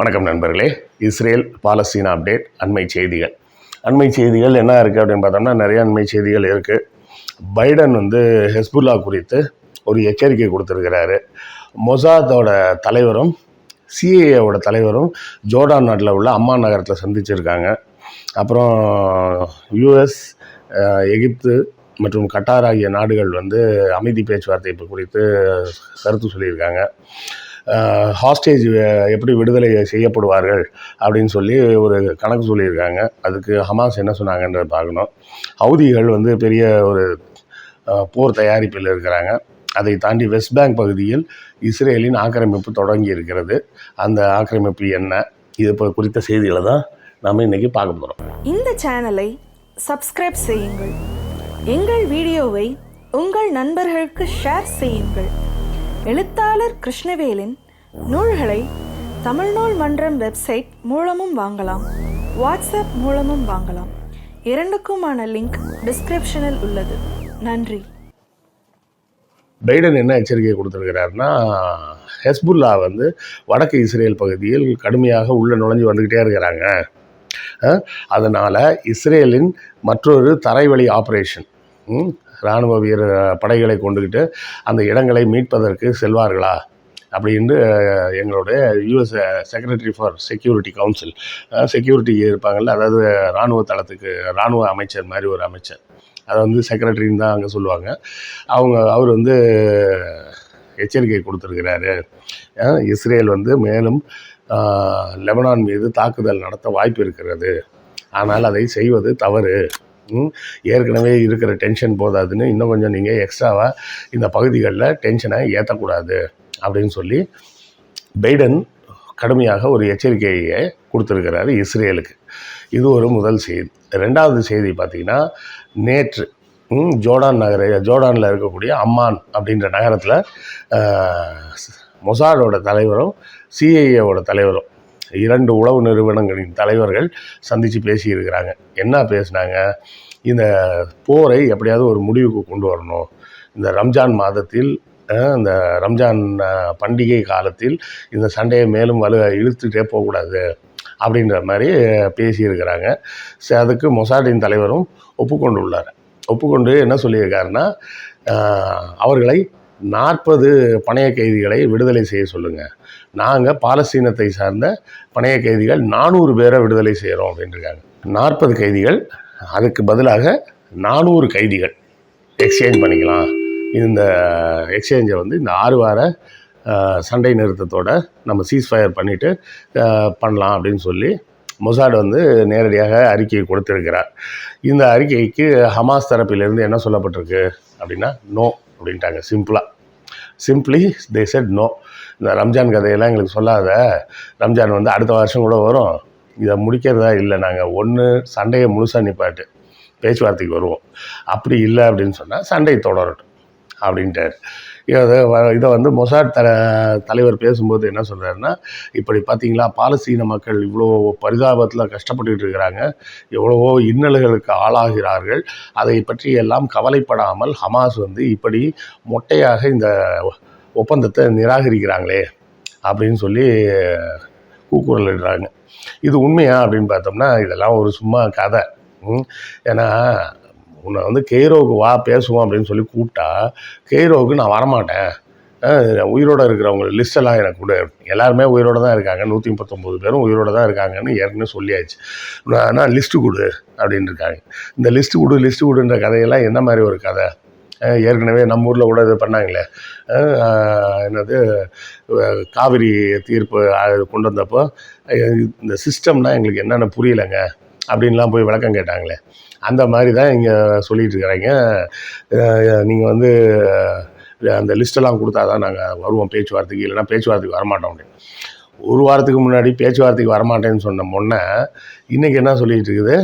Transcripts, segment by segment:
வணக்கம் நண்பர்களே. Israel Palestine update அண்மை செய்திகள். அண்மை செய்திகள் என்ன இருக்குது அப்படின்னு பார்த்தோம்னா நிறைய அண்மை செய்திகள் இருக்குது பைடன் வந்து ஹெஸ்புல்லா குறித்து ஒரு எச்சரிக்கை கொடுத்துருக்கிறாரு. மொசாதோட தலைவரும் சிஏஏவோட தலைவரும் ஜோர்டான் நாட்டில் உள்ள அம்மா நகரத்தில் சந்திச்சிருக்காங்க. அப்புறம் யூஎஸ் எகிப்து மற்றும் கட்டார் ஆகிய நாடுகள் வந்து அமைதி பேச்சுவார்த்தை குறித்து கருத்து சொல்லியிருக்காங்க. ஹாஸ்டேஜ் எப்படி விடுதலை செய்யப்படுவார்கள் அப்படின்னு சொல்லி ஒரு கணக்கு சொல்லியிருக்காங்க. அதுக்கு ஹமாஸ் என்ன சொன்னாங்கன்றத பார்க்கணும். ஹவுதிகள் வந்து பெரிய ஒரு போர் தயாரிப்பில் இருக்கிறாங்க. அதை தாண்டி வெஸ்ட் பேங்க் பகுதியில் இஸ்ரேலின் ஆக்கிரமிப்பு தொடங்கி இருக்கிறது. அந்த ஆக்கிரமிப்பு என்ன? இது இப்போ குறித்த செய்திகளை தான் நாம் இன்றைக்கி பார்க்க போகிறோம் இந்த சேனலை சப்ஸ்கிரைப் செய்யுங்கள். எங்கள் வீடியோவை உங்கள் நண்பர்களுக்கு ஷேர் செய்யுங்கள். எழுத்தாளர் கிருஷ்ணவேலின் நூல்களை தமிழ்நூல் மன்றம் வெப்சைட் மூலமும் வாங்கலாம். வாட்ஸ்அப் மூலமும் வாங்கலாம். இரண்டுக்குமான லிங்க் டிஸ்கிரிப்ஷனில் உள்ளது. நன்றி. பைடன் என்ன எச்சரிக்கை கொடுத்துருக்கிறாருன்னா ஹெஸ்புல்லா வந்து வடக்கு இஸ்ரேல் பகுதியில் கடுமையாக உள்ளே நுழைஞ்சு வந்துக்கிட்டே இருக்கிறாங்க. அதனால் இஸ்ரேலின் மற்றொரு தரைவழி ஆப்ரேஷன் ம், இராணுவ வீரர் படைகளை கொண்டுக்கிட்டு அந்த இடங்களை மீட்பதற்கு செல்வார்களா? அப்படின்னு எங்களுடைய US secretary for security council security இருப்பாங்கள்ல அதாவது இராணுவ தளத்துக்கு இராணுவ அமைச்சர் மாதிரி ஒரு அமைச்சர். அதை வந்து செக்ரட்டரின்னு தான் அங்கே சொல்லுவாங்க. அவங்க அவர் வந்து எச்சரிக்கை கொடுத்துருக்கிறாரு. இஸ்ரேல் வந்து மேலும் லெபனான் மீது தாக்குதல் நடத்த வாய்ப்பு இருக்கிறது. ஆனால் அதை செய்வது தவறு. ஏற்கனவே இருக்கிற டென்ஷன் போதாதுன்னு இன்னும் கொஞ்சம் நீங்கள் எக்ஸ்ட்ராவாக இந்த பகுதிகளில் டென்ஷனை ஏற்றக்கூடாது அப்படின்னு சொல்லி பைடன் கடுமையாக ஒரு எச்சரிக்கையை கொடுத்துருக்கிறாரு இஸ்ரேலுக்கு. இது ஒரு முதல் செய்தி. ரெண்டாவது செய்தி பார்த்திங்கன்னா நேற்று ஜோர்டான் நகர ஜோர்டானில் இருக்கக்கூடிய அம்மான் அப்படின்ற நகரத்தில் மொசாடோட தலைவரும் சிஐஏவோட தலைவரும் இரண்டு உளவு நிறுவனங்களின் தலைவர்கள் சந்தித்து பேசியிருக்கிறாங்க. என்ன பேசுனாங்க? இந்த போரை எப்படியாவது ஒரு முடிவுக்கு கொண்டு வரணும். இந்த ரம்ஜான் மாதத்தில் இந்த ரம்ஜான் பண்டிகை காலத்தில் இந்த சண்டையை மேலும் வலு இழுத்துட்டே போகக்கூடாது அப்படின்ற மாதிரி பேசியிருக்கிறாங்க. சரி, அதுக்கு மொசாடின் தலைவரும் ஒப்புக்கொண்டுள்ளார். ஒப்புக்கொண்டு என்ன சொல்லியிருக்காருன்னா அவர்களை நாற்பது பணைய கைதிகளை விடுதலை செய்ய சொல்லுங்கள் நாங்கள் பாலஸ்தீனத்தை சார்ந்த பணைய கைதிகள் நானூறு பேரை விடுதலை செய்கிறோம் அப்படின்ட்டுருக்காங்க நாற்பது கைதிகள் அதுக்கு பதிலாக நானூறு கைதிகள் எக்ஸ்சேஞ்ச் பண்ணிக்கலாம். இந்த எக்ஸ்சேஞ்சை வந்து இந்த ஆறு வார சண்டை நிறுத்தத்தோடு நம்ம சீஸ்ஃபயர் பண்ணிவிட்டு பண்ணலாம் அப்படின்னு சொல்லி மொசாட் வந்து நேரடியாக அறிக்கையை கொடுத்துருக்கிறார். இந்த அறிக்கைக்கு ஹமாஸ் தரப்பிலிருந்து என்ன சொல்லப்பட்டிருக்கு அப்படின்னா நோ அப்படின்ட்டாங்க சிம்பிளாக சிம்பிளி தே செட் நோ இந்த ரம்ஜான் கதையெல்லாம் எங்களுக்கு சொல்லாத. ரம்ஜான் வந்து அடுத்த வருஷம் கூட வரும். இதை முடிக்கிறதா இல்லை நாங்கள் ஒன்று சண்டையை முழுசாக நிப்பாட்டு பேச்சுவார்த்தைக்கு வருவோம். அப்படி இல்லை அப்படின்னு சொன்னால் சண்டை தொடரட்டும் அப்படின்ட்டார். இதை இதை வந்து மொசாட் த தலைவர் பேசும்போது என்ன சொல்கிறாருன்னா இப்படி பார்த்தீங்களா பாலஸ்தீன மக்கள் இவ்வளோ பரிதாபத்தில் கஷ்டப்பட்டுட்டு இருக்கிறாங்க எவ்வளவோ இன்னல்களுக்கு ஆளாகிறார்கள் அதை பற்றி எல்லாம் கவலைப்படாமல் ஹமாஸ் வந்து இப்படி மொட்டையாக இந்த ஒப்பந்தத்தை நிராகரிக்கிறாங்களே அப்படின்னு சொல்லி கூக்குரல் இடுறாங்க இது உண்மையா அப்படின்னு பார்த்தோம்னா இதெல்லாம் ஒரு சும்மா கதை. ஏன்னா உன்னை வந்து கெய்ரோவுக்கு வா பேசுவோம் அப்படின்னு சொல்லி கூப்பிட்டா கெய்ரோவுக்கு நான் வரமாட்டேன். உயிரோடு இருக்கிறவங்க லிஸ்டெல்லாம் எனக்கு கொடு. எல்லாருமே உயிரோட தான் இருக்காங்க. நூற்றி முப்பத்தொம்போது பேரும் உயிரோட தான் இருக்காங்கன்னு ஏற்கனவே சொல்லியாச்சு. நான் ஆனால் லிஸ்ட்டு கொடு அப்படின்னு இருக்காங்க இந்த லிஸ்ட்டு கொடு லிஸ்ட்டு கொடுன்ற கதையெல்லாம் என்ன மாதிரி ஒரு கதை? ஏற்கனவே நம்ம ஊரில் கூட இது பண்ணாங்களே. என்னது காவிரி தீர்ப்பு கொண்டு வந்தப்போ இந்த சிஸ்டம்னா எங்களுக்கு என்னென்ன புரியலைங்க அப்படின்லாம் போய் விளக்கம் கேட்டாங்களே. அந்த மாதிரி தான் இங்கே சொல்லிகிட்டு இருக்கிறாங்க. நீங்கள் வந்து அந்த லிஸ்ட்டெல்லாம் கொடுத்தா தான் நாங்கள் வருவோம் பேச்சுவார்த்தைக்கு இல்லைனா பேச்சுவார்த்தைக்கு வரமாட்டோம் அப்படின்னு. ஒரு வாரத்துக்கு முன்னாடி பேச்சுவார்த்தைக்கு வரமாட்டேன்னு சொன்ன முன்னே இன்றைக்கி என்ன சொல்லிகிட்டு இருக்குது?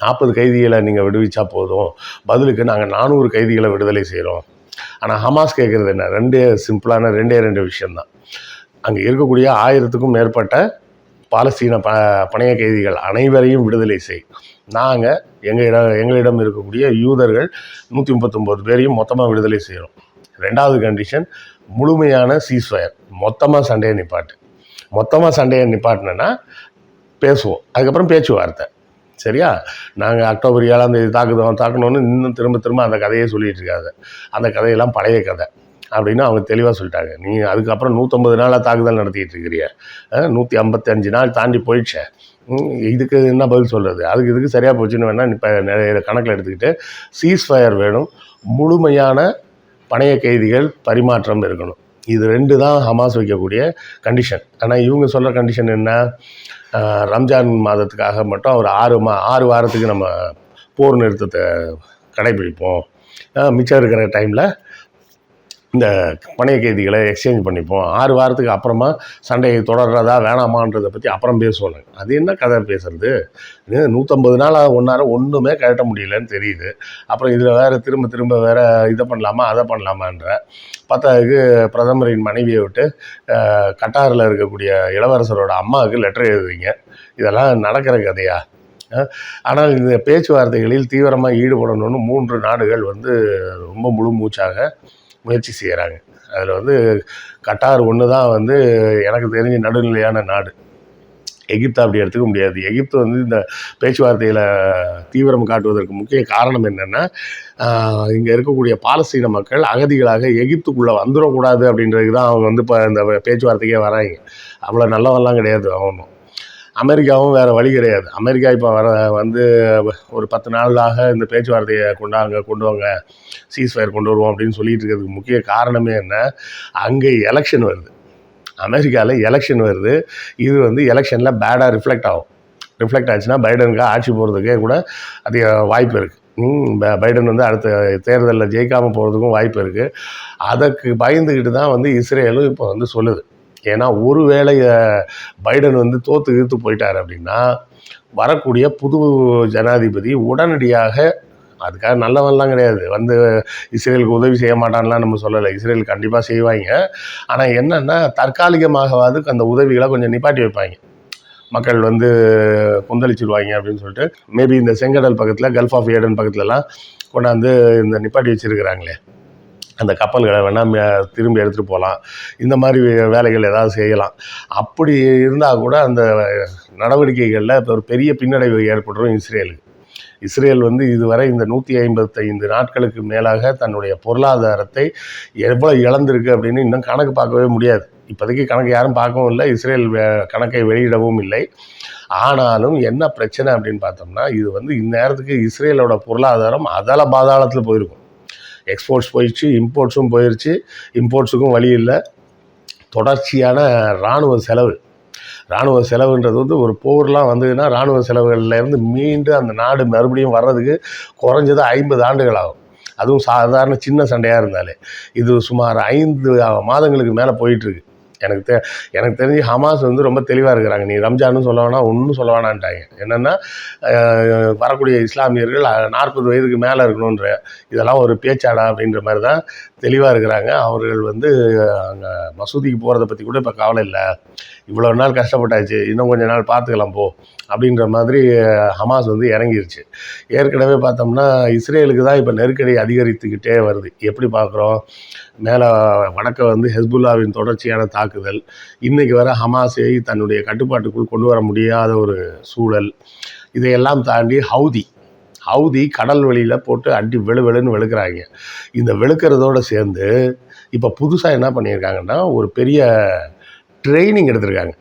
நாற்பது கைதிகளை நீங்கள் விடுவிச்சா போதும். பதிலுக்கு நாங்கள் நானூறு கைதிகளை விடுதலை செய்கிறோம் ஆனால் ஹமாஸ் கேட்குறது என்ன? ரெண்டே சிம்பிளான ரெண்டே ரெண்டு விஷயந்தான் அங்கே இருக்கக்கூடிய ஆயிரத்துக்கும் மேற்பட்ட பாலஸ்தீன ப பணைய கைதிகள் அனைவரையும் விடுதலை செய். நாங்கள் எங்களிடம் எங்களிடம் இருக்கக்கூடிய யூதர்கள் நூற்றி முப்பத்தொம்போது பேரையும் மொத்தமாக விடுதலை செய்கிறோம் ரெண்டாவது கண்டிஷன் முழுமையான சீஸ்ஃபயர் மொத்தமாக சண்டையை நிப்பாட்டு. மொத்தமாக சண்டையை நிப்பாட்டினேன்னா பேசுவோம். அதுக்கப்புறம் பேச்சுவார்த்தை. சரியா? நாங்கள் அக்டோபர் ஏழாம் தேதி தாக்குதோம் தாக்கணும்னு இன்னும் திரும்ப திரும்ப அந்த கதையே சொல்லிகிட்டு இருக்காது அந்த கதையெல்லாம் பழைய கதை அப்படின்னு அவங்க தெளிவாக சொல்லிட்டாங்க. நீ அதுக்கப்புறம் நூற்றம்பது நாளாக தாக்குதல் நடத்திக்கிட்டு இருக்கிறிய. நூற்றி ஐம்பத்தஞ்சு நாள் தாண்டி போயிடுச்சே. இதுக்கு என்ன பதில் சொல்கிறது அதுக்கு இதுக்கு சரியாக போச்சுன்னு வேணால் இப்போ நிறைய கணக்கில் எடுத்துக்கிட்டு சீஸ் ஃபயர் வேணும். முழுமையான பணைய கைதிகள் பரிமாற்றம் இருக்கணும். இது ரெண்டு தான் ஹமாஸ் வைக்கக்கூடிய கண்டிஷன் ஆனால் இவங்க சொல்கிற கண்டிஷன் என்ன? ரம்ஜான் மாதத்துக்காக மட்டும் ஒரு ஆறு மா ஆறு வாரத்துக்கு நம்ம போர் நிறுத்தத்தை கடைபிடிப்போம். மிச்சம் இருக்கிற டைமில் இந்த பணைய கைதிகளை எக்ஸ்சேஞ்ச் பண்ணிப்போம். ஆறு வாரத்துக்கு அப்புறமா சண்டையை தொடர்றதா வேணாமான்றதை பற்றி அப்புறம் பேசுவாங்க. அது என்ன கதை பேசுறது? நூற்றம்பது நாள் ஒன்றார ஒன்றுமே கழட்ட முடியலன்னு தெரியுது. அப்புறம் இதில் வேறு திரும்ப திரும்ப வேறு இதை பண்ணலாமா அதை பண்ணலாமான்ற பத்தாவதுக்கு பிரதமரின் மனைவியை விட்டு கட்டாரில் இருக்கக்கூடிய இளவரசரோட அம்மாவுக்கு லெட்டர் எழுதுறீங்க. இதெல்லாம் நடக்கிற கதையா? ஆனால் இந்த பேச்சுவார்த்தைகளில் தீவிரமாக ஈடுபடணும்னு மூன்று நாடுகள் வந்து ரொம்ப முழு மூச்சாக முயற்சி செய்கிறாங்க அதில் வந்து கட்டார் ஒன்று தான் வந்து எனக்கு தெரிஞ்ச நடுநிலையான நாடு. எகிப்து அப்படி எடுத்துக்க முடியாது. எகிப்து வந்து இந்த பேச்சுவார்த்தையில் தீவிரம் காட்டுவதற்கு முக்கிய காரணம் என்னென்னா இங்கே இருக்கக்கூடிய பாலஸ்தீன மக்கள் அகதிகளாக எகிப்துக்குள்ளே வந்துடக்கூடாது அப்படின்றதுக்கு தான் அவங்க வந்து இப்போ இந்த பேச்சுவார்த்தைக்கே வராங்க. அவ்வளோ நல்லவெல்லாம் கிடையாது அவனும் அமெரிக்காவும் வேறு வழி கிடையாது. அமெரிக்கா இப்போ வர வந்து ஒரு பத்து நாளாக இந்த பேச்சுவார்த்தையை கொண்டாங்க கொண்டு வாங்க சீஸ்ஃபயர் கொண்டு வருவோம் அப்படின்னு சொல்லிட்டு இருக்கிறதுக்கு முக்கிய காரணமே என்ன? அங்கே எலெக்ஷன் வருது. அமெரிக்காவில் எலெக்ஷன் வருது. இது வந்து எலெக்ஷனில் பேடாக ரிஃப்ளெக்ட் ஆகும். ரிஃப்ளெக்ட் ஆச்சுன்னா பைடனுக்கு ஆட்சி போகிறதுக்கே கூட அதிக வாய்ப்பு இருக்குது பைடன் வந்து அடுத்த தேர்தலில் ஜெயிக்காமல் போகிறதுக்கும் வாய்ப்பு இருக்குது அதற்கு பயந்துக்கிட்டு தான் வந்து இஸ்ரேலும் இப்போ வந்து சொல்லுது. ஏன்னா ஒருவேளை பைடன் வந்து தோத்து இழுத்து போயிட்டார் அப்படின்னா வரக்கூடிய புது ஜனாதிபதி உடனடியாக அதுக்காக நல்லவன்லாம் கிடையாது. வந்து இஸ்ரேலுக்கு உதவி செய்ய மாட்டான்லாம் நம்ம சொல்லலை. இஸ்ரேல் கண்டிப்பாக செய்வாங்க. ஆனால் என்னென்னா தற்காலிகமாகவாது அந்த உதவிகளை கொஞ்சம் நிப்பாட்டி வைப்பாங்க. மக்கள் வந்து கொந்தளிச்சிருவாங்க அப்படின்னு சொல்லிட்டு மேபி இந்த செங்கடல் பக்கத்தில் கல்ஃப் ஆஃப் ஏடன் பக்கத்துலலாம் கொண்டாந்து இந்த நிப்பாட்டி வச்சிருக்கிறாங்களே. அந்த கப்பல்களை வேணால் திரும்பி எடுத்துகிட்டு போகலாம் இந்த மாதிரி வே- வேலைகள் ஏதாவது செய்யலாம். அப்படி இருந்தால் கூட அந்த நடவடிக்கைகளில் இப்போ ஒரு பெரிய பின்னடைவு ஏற்படுறோம் இஸ்ரேலுக்கு. இஸ்ரேல் வந்து இதுவரை இந்த நூற்றி ஐம்பத்தைந்து நாட்களுக்கு மேலாக தன்னுடைய பொருளாதாரத்தை எவ்வளோ இழந்திருக்கு அப்படின்னு இன்னும் கணக்கு பார்க்கவே முடியாது. இப்போதைக்கு கணக்கு யாரும் பார்க்கவும் இல்லை இஸ்ரேல் வே- கணக்கை வெளியிடவும் இல்லை. ஆனாலும் என்ன பிரச்சனை அப்படின்னு பார்த்தோம்னா இது வந்து இந்நேரத்துக்கு இஸ்ரேலோட பொருளாதாரம் அதல பாதாளத்தில் போயிருக்கும். எக்ஸ்போர்ட்ஸ் போயிடுச்சு இம்போர்ட்ஸும் போயிடுச்சு இம்போர்ட்ஸுக்கும் வழி இல்லை. தொடர்ச்சியான இராணுவ செலவு. இராணுவ செலவுன்றது வந்து ஒரு போர்லாம் வந்ததுன்னா இராணுவ செலவுகள்லேருந்து மீண்டு அந்த நாடு மறுபடியும் வர்றதுக்கு குறைஞ்சது ஐம்பது ஆண்டுகள் ஆகும் அதுவும் சாதாரண சின்ன சண்டையாக இருந்தாலே. இது சுமார் ஐந்து மாதங்களுக்கு மேலே போயிட்டுருக்கு. எனக்கு தெ எனக்கு தெரிஞ்சு ஹமாஸ் வந்து ரொம்ப தெளிவாக இருக்கிறாங்க. நீ ரம்ஜானும் சொல்ல வேணாம் ஒன்றும் சொல்ல வேணான்ட்டாங்க. என்னென்னா வரக்கூடிய இஸ்லாமியர்கள் நாற்பது வயதுக்கு மேலே இருக்கணுன்ற இதெல்லாம் ஒரு பேச்சாடா அப்படின்ற மாதிரி தான் தெளிவாக இருக்கிறாங்க. அவர்கள் வந்து அங்கே மசூதிக்கு போகிறத பற்றி கூட இப்போ கவலை இல்லை. இவ்வளோ நாள் கஷ்டப்பட்டாச்சு. இன்னும் கொஞ்ச நாள் பார்த்துக்கலாம் போ அப்படின்ற மாதிரி ஹமாஸ் வந்து இறங்கிருச்சு. ஏற்கனவே பார்த்தோம்னா இஸ்ரேலுக்கு தான் இப்போ நெருக்கடி அதிகரித்துக்கிட்டே வருது. எப்படி பார்க்குறோம்? மேலே வடக்க வந்து ஹெஸ்புல்லாவின் தொடர்ச்சியான தாக்குதல். இன்றைக்கி வர ஹமாஸை தன்னுடைய கட்டுப்பாட்டுக்குள் கொண்டு வர முடியாத ஒரு சூழல். இதையெல்லாம் தாண்டி ஹவுதி ஹவுதி கடல் வெளியில் போட்டு அடி வெளு வெளுன்னு வெளுக்கிறாங்க. இந்த வெளுக்கிறதோடு சேர்ந்து இப்போ புதுசாக என்ன பண்ணியிருக்காங்கன்னா ஒரு பெரிய ட்ரைனிங் எடுத்திருக்காங்க.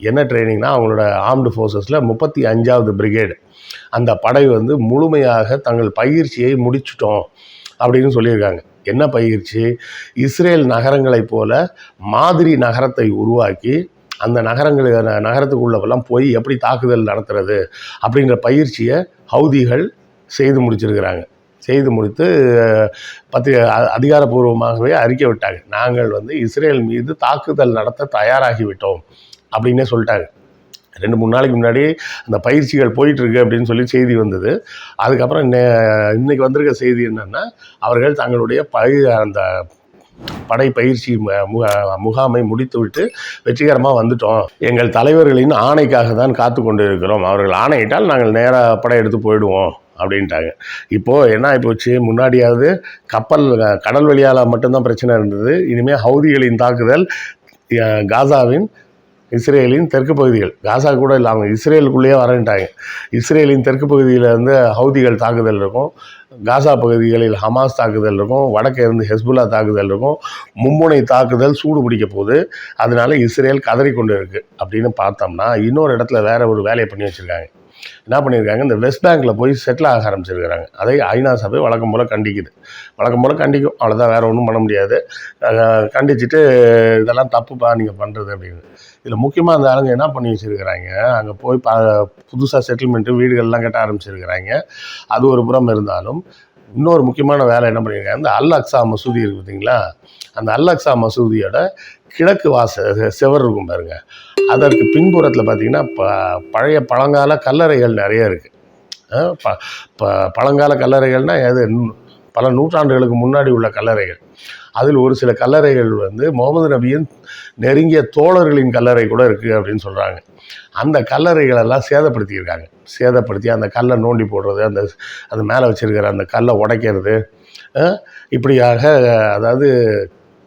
என்ன ட்ரைனிங்னா அவங்களோட ஆர்ம்டு ஃபோர்ஸஸில் முப்பத்தி அஞ்சாவது பிரிகேடு. அந்த படை வந்து முழுமையாக தங்கள் பயிற்சியை முடிச்சிட்டோம் அப்படின்னு சொல்லியிருக்காங்க. என்ன பயிற்சி? இஸ்ரேல் நகரங்களைப் போல மாதிரி நகரத்தை உருவாக்கி அந்த நகரங்கள் நகரத்துக்குள்ளவெல்லாம் போய் எப்படி தாக்குதல் நடத்துறது அப்படிங்கிற பயிற்சியை ஹவுதிகள் செய்து முடிச்சிருக்கிறாங்க. செய்து முடித்து அஹ், அதிகாரப்பூர்வமாகவே அறிக்கை விட்டாங்க. நாங்கள் வந்து இஸ்ரேல் மீது தாக்குதல் நடத்த தயாராகிவிட்டோம் அப்படின்னே சொல்லிட்டாங்க. ரெண்டு மூணு நாளைக்கு முன்னாடி அந்த பயிற்சிகள் போயிட்டுருக்கு அப்படின்னு சொல்லி செய்தி வந்தது. அதுக்கப்புறம் நே இன்னைக்கு வந்திருக்க செய்தி என்னென்னா அவர்கள் தங்களுடைய பழி அந்த படை பயிற்சி முகாமை முடித்துவிட்டு வெற்றிகரமாக வந்துட்டோம். எங்கள் தலைவர்களின் ஆணைக்காக தான் காத்து கொண்டு இருக்கிறோம் அவர்கள் ஆணையிட்டால் நாங்கள் நேராக படை எடுத்து போயிடுவோம். அப்படின்ட்டாங்க. இப்போது என்ன ஆகிப்போச்சு முன்னாடியாவது கப்பல் கடல் வழியால் மட்டும்தான் பிரச்சனை இருந்தது. இனிமேல் ஹவுதிகளின் தாக்குதல் காசாவின் இஸ்ரேலின் தெற்கு பகுதிகள். காசா கூட இல்லாமல் இஸ்ரேலுக்குள்ளேயே வரன்ட்டாங்க. இஸ்ரேலின் தெற்கு பகுதியில் வந்து ஹவுதிகள் தாக்குதல் இருக்கும். காசா பகுதிகளில் ஹமாஸ் தாக்குதல் இருக்கும். வடக்கே இருந்து ஹெஸ்புல்லா தாக்குதல் இருக்கும். மும்முனை தாக்குதல் சூடு பிடிக்க போகுது. அதனால இஸ்ரேல் கதறி கொண்டு இருக்குது அப்படின்னு பார்த்தோம்னா இன்னொரு இடத்துல வேற ஒரு வேலையை பண்ணி வச்சுருக்காங்க. என்ன பண்ணியிருக்காங்க? இந்த வெஸ்ட் பேங்க்கில் போய் செட்டில் ஆக ஆரம்பிச்சிருக்கிறாங்க. அதை ஐநா சபை வழக்கம் போல் கண்டிக்குது. வழக்கம் போல் கண்டிக்கும். அவ்வளோதான் வேறு ஒன்றும் பண்ண முடியாது. கண்டிச்சுட்டு இதெல்லாம் தப்புப்பா நீங்கள் பண்ணுறது அப்படின்னு. இதில் முக்கியமாக அந்த ஆளுங்க என்ன பண்ணி வச்சுருக்கிறாங்க? அங்கே போய் ப புதுசாக செட்டில்மெண்ட்டு வீடுகள்லாம் கட்ட ஆரம்பிச்சிருக்கிறாங்க. அது ஒரு புறம் இருந்தாலும் இன்னொரு முக்கியமான வேலை என்ன பண்ணியிருக்காங்க இந்த அல் அக்ஸா மசூதி இருக்குது பார்த்தீங்களா அந்த அல் அக்ஸா மசூதியோட கிழக்கு வாச செவர் இருக்கும் பாருங்க. அதற்கு பின்புறத்தில் பார்த்தீங்கன்னா ப பழைய பழங்கால கல்லறைகள் நிறைய இருக்குது ப ப பழங்கால கல்லறைகள்னால் எது? பல நூற்றாண்டுகளுக்கு முன்னாடி உள்ள கல்லறைகள். அதில் ஒரு சில கல்லறைகள் வந்து முகமது நபியின் நெருங்கிய தோழர்களின் கல்லறை கூட இருக்குது அப்படின்னு சொல்கிறாங்க அந்த கல்லறைகளெல்லாம் சேதப்படுத்தியிருக்காங்க சேதப்படுத்தி அந்த கல்லை நோண்டி போடுறது அந்த அந்த மேலே வச்சுருக்கிற அந்த கல்லை உடைக்கிறது. இப்படியாக அதாவது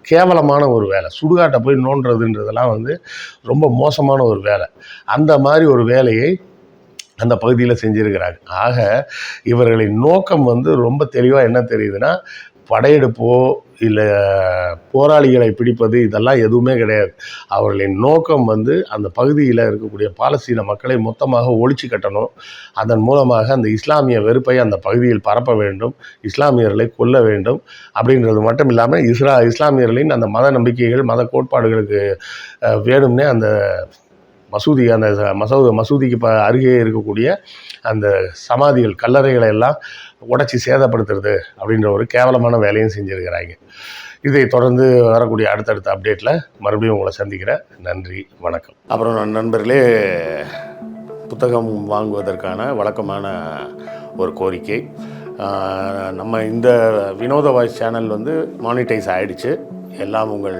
கேவலமான ஒரு வேலை. சுடுகாட்டை போய் நோண்டுறதுன்றதெல்லாம் வந்து ரொம்ப மோசமான ஒரு வேலை. அந்த மாதிரி ஒரு வேலையை அந்த பகுதியில் செஞ்சுருக்கிறாங்க. ஆக இவர்களின் நோக்கம் வந்து ரொம்ப தெளிவாக என்ன தெரியுதுன்னா படையெடுப்போ இல்லை போராளிகளை பிடிப்பது இதெல்லாம் எதுவுமே கிடையாது. அவர்களின் நோக்கம் வந்து அந்த பகுதியில் இருக்கக்கூடிய பாலஸ்தீன மக்களை மொத்தமாக ஒழிச்சு கட்டணும். அதன் மூலமாக அந்த இஸ்லாமிய வெறுப்பை அந்த பகுதியில் பரப்ப வேண்டும். இஸ்லாமியர்களை கொல்ல வேண்டும். அப்படின்றது மட்டும் இல்லாமல் இஸ்ரா இஸ்லாமியர்களின் அந்த மத நம்பிக்கைகள் மத கோட்பாடுகளுக்கு வேணும்னே அந்த மசூதி அந்த மசூ மசூதிக்கு ப அருகே இருக்கக்கூடிய அந்த சமாதிகள் கல்லறைகளை எல்லாம் உடைச்சி சேதப்படுத்துறது அப்படின்ற ஒரு கேவலமான வேலையும் செஞ்சுருக்கிறாங்க. இதை தொடர்ந்து வரக்கூடிய அடுத்தடுத்த அப்டேட்டில் மறுபடியும் உங்களை சந்திக்கிறேன். நன்றி வணக்கம். அப்புறம் நண்பர்களே புத்தகம் வாங்குவதற்கான வழக்கமான ஒரு கோரிக்கை. நம்ம இந்த வினோத வாய்ஸ் சேனல் வந்து மானிட்டைஸ் ஆகிடுச்சு எல்லாம் உங்கள்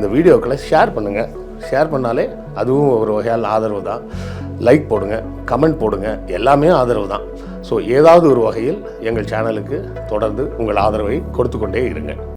இந்த வீடியோக்களை ஷேர் பண்ணுங்கள் ஷேர் பண்ணாலே அதுவும் ஒரு வகையால் ஆதரவு தான். லைக் போடுங்க கமெண்ட் போடுங்க எல்லாமே ஆதரவு தான். ஸோ ஏதாவது ஒரு வகையில் எங்கள் சேனலுக்கு தொடர்ந்து உங்கள் ஆதரவை கொடுத்து கொண்டே இருங்க.